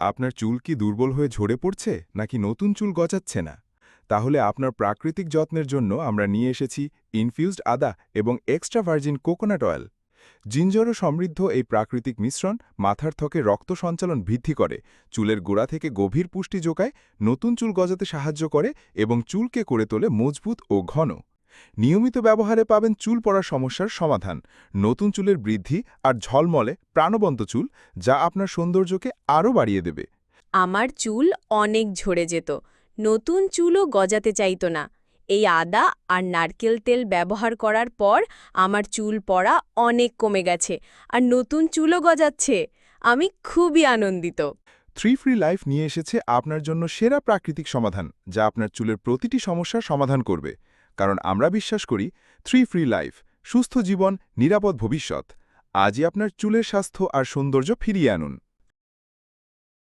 আপনার চুল কি দুর্বল হয়ে ঝরে পড়ছে নাকি নতুন চুল গজাচ্ছে না? তাহলে আপনার প্রাকৃতিক যত্নের জন্য আমরা নিয়ে এসেছি ইনফিউজড আদা এবং এক্সট্রা ভার্জিন কোকোনাট অয়েল। জিঞ্জরও সমৃদ্ধ এই প্রাকৃতিক মিশ্রণ মাথার থকে রক্ত সঞ্চালন বৃদ্ধি করে, চুলের গোড়া থেকে গভীর পুষ্টি যোগায় নতুন চুল গজাতে সাহায্য করে এবং চুলকে করে তোলে মজবুত ও ঘন। নিয়মিত ব্যবহারে পাবেন চুল পড়ার সমস্যার সমাধান নতুন চুলের বৃদ্ধি আর ঝলমলে প্রাণবন্ত চুল যা আপনার সৌন্দর্যকে আরও বাড়িয়ে দেবে। আমার চুল অনেক ঝরে যেত নতুন চুলও গজাতে চাইত না। এই আদা আর নারকেল তেল ব্যবহার করার পর আমার চুল পড়া অনেক কমে গেছে আর নতুন চুলও গজাচ্ছে। আমি খুবই আনন্দিত। থ্রি ফ্রি লাইফ নিয়ে এসেছে আপনার জন্য সেরা প্রাকৃতিক সমাধান যা আপনার চুলের প্রতিটি সমস্যার সমাধান করবে। কারণ আমরা বিশ্বাস করি থ্রি ফ্রি লাইফ, সুস্থ জীবন, নিরাপদ ভবিষ্যৎ। আজই আপনার চুলের স্বাস্থ্য আর সৌন্দর্য ফিরিয়ে আনুন।